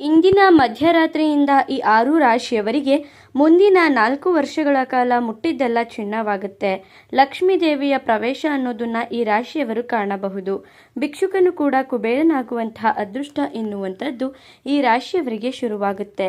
ಇಂದಿನ ಮಧ್ಯರಾತ್ರಿಯಿಂದ ಈ ಆರು ರಾಶಿಯವರಿಗೆ ಮುಂದಿನ ನಾಲ್ಕು ವರ್ಷಗಳ ಕಾಲ ಮುಟ್ಟಿದ್ದೆಲ್ಲ ಚಿನ್ನವಾಗುತ್ತೆ. ಲಕ್ಷ್ಮೀ ದೇವಿಯ ಪ್ರವೇಶ ಅನ್ನೋದನ್ನ ಈ ರಾಶಿಯವರು ಕಾಣಬಹುದು. ಭಿಕ್ಷುಕನು ಕೂಡ ಕುಬೇರನಾಗುವಂತಹ ಅದೃಷ್ಟ ಎನ್ನುವಂಥದ್ದು ಈ ರಾಶಿಯವರಿಗೆ ಶುರುವಾಗುತ್ತೆ.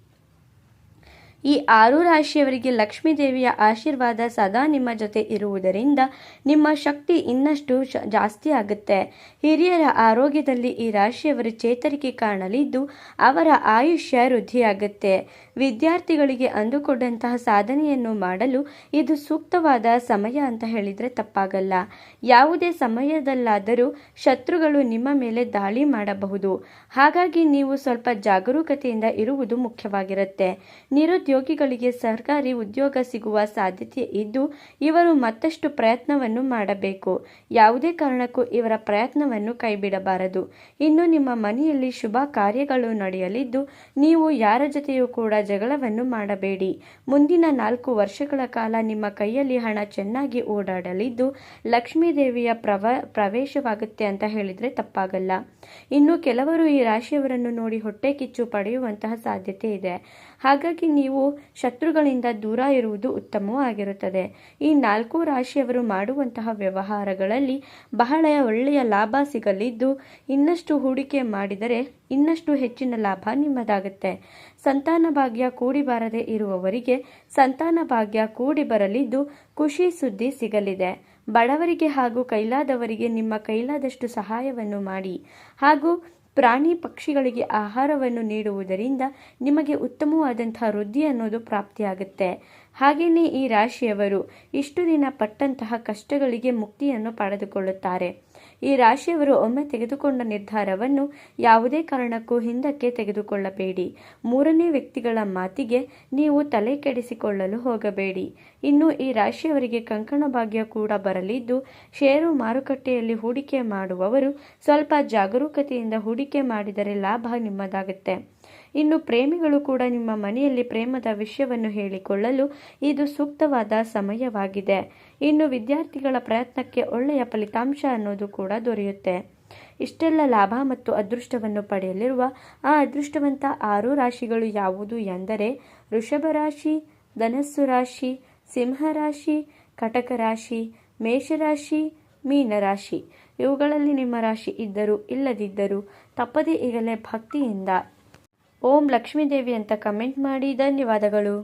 ಈ ಆರು ರಾಶಿಯವರಿಗೆ ಲಕ್ಷ್ಮೀ ದೇವಿಯ ಆಶೀರ್ವಾದ ಸದಾ ನಿಮ್ಮ ಜೊತೆ ಇರುವುದರಿಂದ ನಿಮ್ಮ ಶಕ್ತಿ ಇನ್ನಷ್ಟು ಜಾಸ್ತಿ ಆಗುತ್ತೆ. ಹಿರಿಯರ ಆರೋಗ್ಯದಲ್ಲಿ ಈ ರಾಶಿಯವರು ಚೇತರಿಕೆ ಕಾಣಲಿದ್ದು ಅವರ ಆಯುಷ್ಯ ವೃದ್ಧಿಯಾಗುತ್ತೆ. ವಿದ್ಯಾರ್ಥಿಗಳಿಗೆ ಅಂದುಕೊಂಡಂತಹ ಸಾಧನೆಯನ್ನು ಮಾಡಲು ಇದು ಸೂಕ್ತವಾದ ಸಮಯ ಅಂತ ಹೇಳಿದರೆ ತಪ್ಪಾಗಲ್ಲ. ಯಾವುದೇ ಸಮಯದಲ್ಲಾದರೂ ಶತ್ರುಗಳು ನಿಮ್ಮ ಮೇಲೆ ದಾಳಿ ಮಾಡಬಹುದು. ಹಾಗಾಗಿ ನೀವು ಸ್ವಲ್ಪ ಜಾಗರೂಕತೆಯಿಂದ ಇರುವುದು ಮುಖ್ಯವಾಗಿರುತ್ತೆ. ನಿರುದ್ಯೋಗಿಗಳಿಗೆ ಸರ್ಕಾರಿ ಉದ್ಯೋಗ ಸಿಗುವ ಸಾಧ್ಯತೆ ಇದ್ದು, ಇವರು ಮತ್ತಷ್ಟು ಪ್ರಯತ್ನವನ್ನು ಮಾಡಬೇಕು. ಯಾವುದೇ ಕಾರಣಕ್ಕೂ ಇವರ ಪ್ರಯತ್ನವನ್ನು ಕೈಬಿಡಬಾರದು. ಇನ್ನು ನಿಮ್ಮ ಮನೆಯಲ್ಲಿ ಶುಭ ಕಾರ್ಯಗಳು ನಡೆಯಲಿದ್ದು, ನೀವು ಯಾರ ಜೊತೆಯೂ ಕೂಡ ಜಗಳವನ್ನು ಮಾಡಬೇಡಿ. ಮುಂದಿನ ನಾಲ್ಕು ವರ್ಷಗಳ ಕಾಲ ನಿಮ್ಮ ಕೈಯಲ್ಲಿ ಹಣ ಚೆನ್ನಾಗಿ ಓಡಾಡಲಿದ್ದು ಲಕ್ಷ್ಮೀ ದೇವಿಯ ಪ್ರವ, ಪ್ರವೇಶವಾಗುತ್ತೆ ಅಂತ ಹೇಳಿದರೆ ತಪ್ಪಾಗಲ್ಲ. ಇನ್ನು ಕೆಲವರು ಈ ರಾಶಿಯವರನ್ನು ನೋಡಿ ಹೊಟ್ಟೆ ಕಿಚ್ಚು ಪಡೆಯುವಂತಹ ಸಾಧ್ಯತೆ ಇದೆ. ಹಾಗಾಗಿ ನೀವು ಶತ್ರುಗಳಿಂದ ದೂರ ಇರುವುದು ಉತ್ತಮವಾಗಿರುತ್ತದೆ ಈ ನಾಲ್ಕು ರಾಶಿಯವರು ಮಾಡುವಂತಹ ವ್ಯವಹಾರಗಳಲ್ಲಿ ಬಹಳ ಒಳ್ಳೆಯ ಲಾಭ ಸಿಗಲಿದ್ದು, ಇನ್ನಷ್ಟು ಹೂಡಿಕೆ ಮಾಡಿದರೆ ಇನ್ನಷ್ಟು ಹೆಚ್ಚಿನ ಲಾಭ ನಿಮ್ಮದಾಗುತ್ತೆ. ಸಂತಾನ ಭಾಗ್ಯ ಕೂಡಿ ಬಾರದೆ ಇರುವವರಿಗೆ ಸಂತಾನ ಭಾಗ್ಯ ಕೂಡಿ ಬರಲಿದ್ದು ಖುಷಿ ಸುದ್ದಿ ಸಿಗಲಿದೆ. ಬಡವರಿಗೆ ಹಾಗೂ ಕೈಲಾದವರಿಗೆ ನಿಮ್ಮ ಕೈಲಾದಷ್ಟು ಸಹಾಯವನ್ನು ಮಾಡಿ. ಹಾಗೂ ಪ್ರಾಣಿ ಪಕ್ಷಿಗಳಿಗೆ ಆಹಾರವನ್ನು ನೀಡುವುದರಿಂದ ನಿಮಗೆ ಉತ್ತಮವಾದಂತಹ ವೃದ್ಧಿ ಅನ್ನೋದು ಪ್ರಾಪ್ತಿಯಾಗುತ್ತೆ. ಹಾಗೆಯೇ ಈ ರಾಶಿಯವರು ಇಷ್ಟು ದಿನ ಪಟ್ಟಂತಹ ಕಷ್ಟಗಳಿಗೆ ಮುಕ್ತಿಯನ್ನು ಪಡೆದುಕೊಳ್ಳುತ್ತಾರೆ. ಈ ರಾಶಿಯವರು ಒಮ್ಮೆ ತೆಗೆದುಕೊಂಡ ನಿರ್ಧಾರವನ್ನು ಯಾವುದೇ ಕಾರಣಕ್ಕೂ ಹಿಂದಕ್ಕೆ ತೆಗೆದುಕೊಳ್ಳಬೇಡಿ. ಮೂರನೇ ವ್ಯಕ್ತಿಗಳ ಮಾತಿಗೆ ನೀವು ತಲೆ ಕೆಡಿಸಿಕೊಳ್ಳಲು ಹೋಗಬೇಡಿ. ಇನ್ನು ಈ ರಾಶಿಯವರಿಗೆ ಕಂಕಣ ಭಾಗ್ಯ ಕೂಡ ಬರಲಿದ್ದು, ಷೇರು ಮಾರುಕಟ್ಟೆಯಲ್ಲಿ ಹೂಡಿಕೆ ಮಾಡುವವರು ಸ್ವಲ್ಪ ಜಾಗರೂಕತೆಯಿಂದ ಹೂಡಿಕೆ ಮಾಡಿದರೆ ಲಾಭ ನಿಮ್ಮದಾಗುತ್ತೆ. ಇನ್ನು ಪ್ರೇಮಿಗಳು ಕೂಡ ನಿಮ್ಮ ಮನೆಯಲ್ಲಿ ಪ್ರೇಮದ ವಿಷಯವನ್ನು ಹೇಳಿಕೊಳ್ಳಲು ಇದು ಸೂಕ್ತವಾದ ಸಮಯವಾಗಿದೆ. ಇನ್ನು ವಿದ್ಯಾರ್ಥಿಗಳ ಪ್ರಯತ್ನಕ್ಕೆ ಒಳ್ಳೆಯ ಫಲಿತಾಂಶ ಅನ್ನೋದು ಕೂಡ ದೊರೆಯುತ್ತೆ. ಇಷ್ಟೆಲ್ಲ ಲಾಭ ಮತ್ತು ಅದೃಷ್ಟವನ್ನು ಪಡೆಯಲಿರುವ ಆ ಅದೃಷ್ಟವಂತ ಆರು ರಾಶಿಗಳು ಯಾವುದು ಎಂದರೆ ವೃಷಭ ರಾಶಿ, ಧನಸ್ಸು ರಾಶಿ ಸಿಂಹರಾಶಿ ಕಟಕ ರಾಶಿ ಮೇಷರಾಶಿ ಮೀನರಾಶಿ ಇವುಗಳಲ್ಲಿ ನಿಮ್ಮ ರಾಶಿ ಇದ್ದರೂ ಇಲ್ಲದಿದ್ದರೂ ತಪ್ಪದೇ ಈಗಲೇ ಭಕ್ತಿಯಿಂದ. ಓಂ ಲಕ್ಷ್ಮೀದೇವಿ ಅಂತ ಕಮೆಂಟ್ ಮಾಡಿ. ಧನ್ಯವಾದಗಳು.